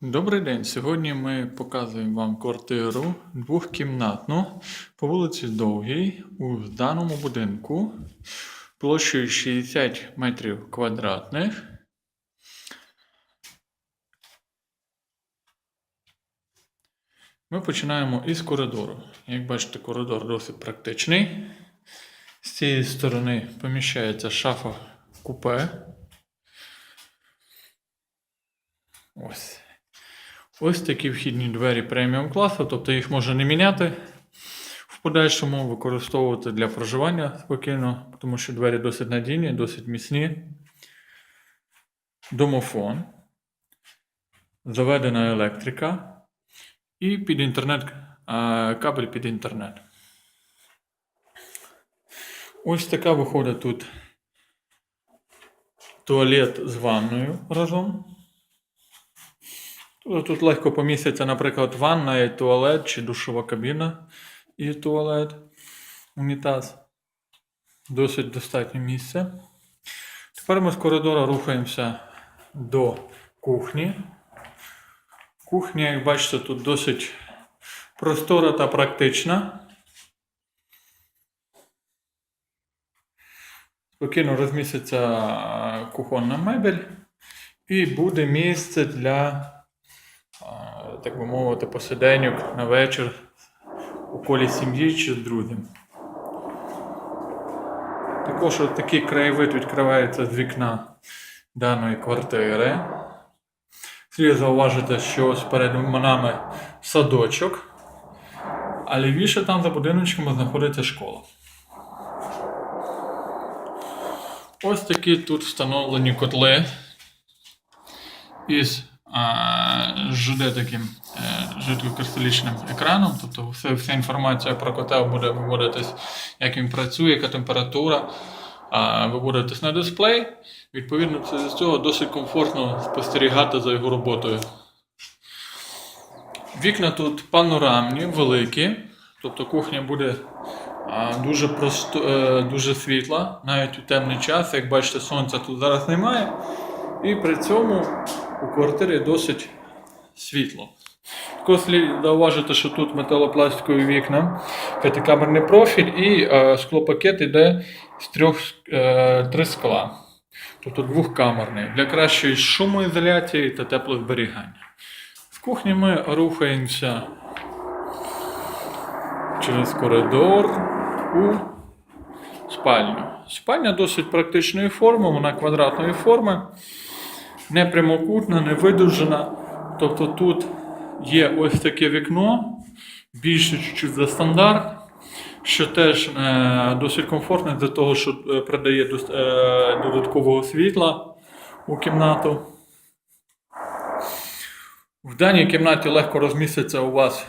Добрий день. Сьогодні ми показуємо вам квартиру двохкімнатну по вулиці Довгій у даному будинку площею 60 метрів квадратних. Ми починаємо із коридору. Як бачите, коридор досить практичний. З цієї сторони поміщається шафа купе. Ось. Ось такі вхідні двері преміум класу, тобто їх можна не міняти в подальшому, використовувати для проживання спокійно, тому що двері досить надійні, досить міцні. Домофон, заведена електрика і під інтернет, кабель під інтернет. Ось така виходить тут туалет з ванною разом. Тобто Тут легко поміститься, наприклад, ванна і туалет, чи душова кабіна і туалет, унітаз. Досить достатнє місце. Тепер ми з коридора рухаємося до кухні. Кухня, як бачите, тут досить простора та практична. Спокійно розміститься кухонна мебель і буде місце для так би мовити, посиденьок на вечір у колі сім'ї чи з друзям. Також такий краєвид відкривається з вікна даної квартири. Слід зауважити, що сперед нами садочок, а лівіше там за будиночками знаходиться школа. Ось такі тут встановлені котли із ЖД таким е, жидкокристалічним екраном. Тобто все, вся інформація про котел буде виводитись, як він працює, яка температура. Виводитись на дисплей. Відповідно, це з цього досить комфортно спостерігати за його роботою. Вікна тут панорамні, великі, тобто кухня буде дуже, просто, е, дуже світла, навіть у темний час. Як бачите, сонця тут зараз немає. І при цьому у квартирі досить світло. Також слід зауважити, що тут металопластикові вікна, п'ятикамерний профіль і е, склопакет йде з трьох е, три скла. Тобто двохкамерний для кращої шумоізоляції та теплозберігання. В кухні ми рухаємося через коридор у спальню. Спальня досить практичної форми, вона квадратної форми, не прямокутна, не видовжена. Тобто тут є ось таке вікно, більше чуть-чуть за стандарт, що теж е, досить комфортно для того, що е, придає дос- е, додаткового світла у кімнату. В даній кімнаті легко розміститься у вас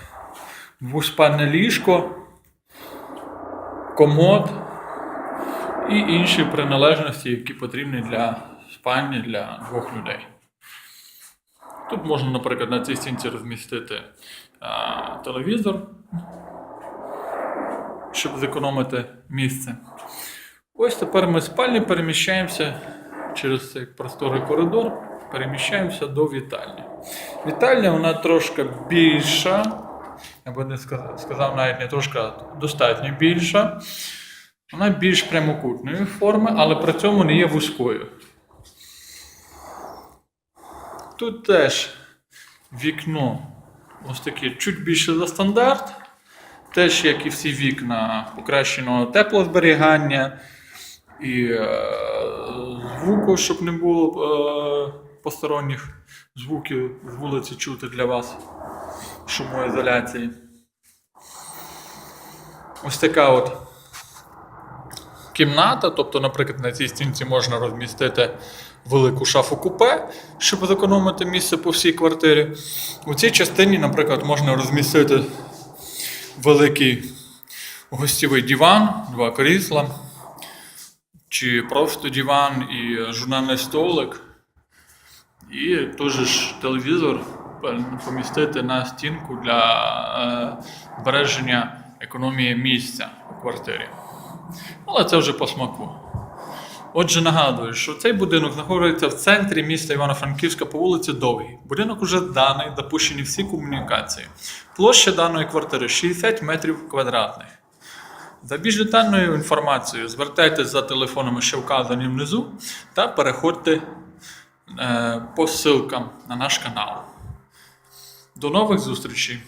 двоспальне ліжко, комод і інші приналежності, які потрібні для спальні для двох людей. Тут можна, наприклад, на цій стінці розмістити а, телевізор, щоб зекономити місце. Ось тепер ми з спальні переміщаємося через цей просторий коридор, переміщаємося до вітальні. Вітальня вона трошки більша, я би не сказав, навіть не трошки, а достатньо більша. Вона більш прямокутної форми, але при цьому не є вузькою. Тут теж вікно ось таке чуть більше за стандарт. Теж, як і всі вікна, покращеного теплозберігання і е, звуку, щоб не було е, посторонніх звуків з вулиці чути для вас шумоізоляції. Ось така от кімната, тобто, наприклад, на цій стінці можна розмістити велику шафу купе, щоб зекономити місце по всій квартирі. У цій частині, наприклад, можна розмістити великий гостєвий диван, два крісла, чи просто диван і журнальний столик. І теж телевізор помістити на стінку для е, збереження економії місця у квартирі. Але це вже по смаку. Отже, нагадую, що цей будинок знаходиться в центрі міста Івано-Франківська по вулиці Довгій. Будинок уже зданий, допущені всі комунікації. Площа даної квартири 60 метрів квадратних. За більш детальною інформацією звертайтесь за телефонами, що вказані внизу, та переходьте е, по ссылкам на наш канал. До нових зустрічей!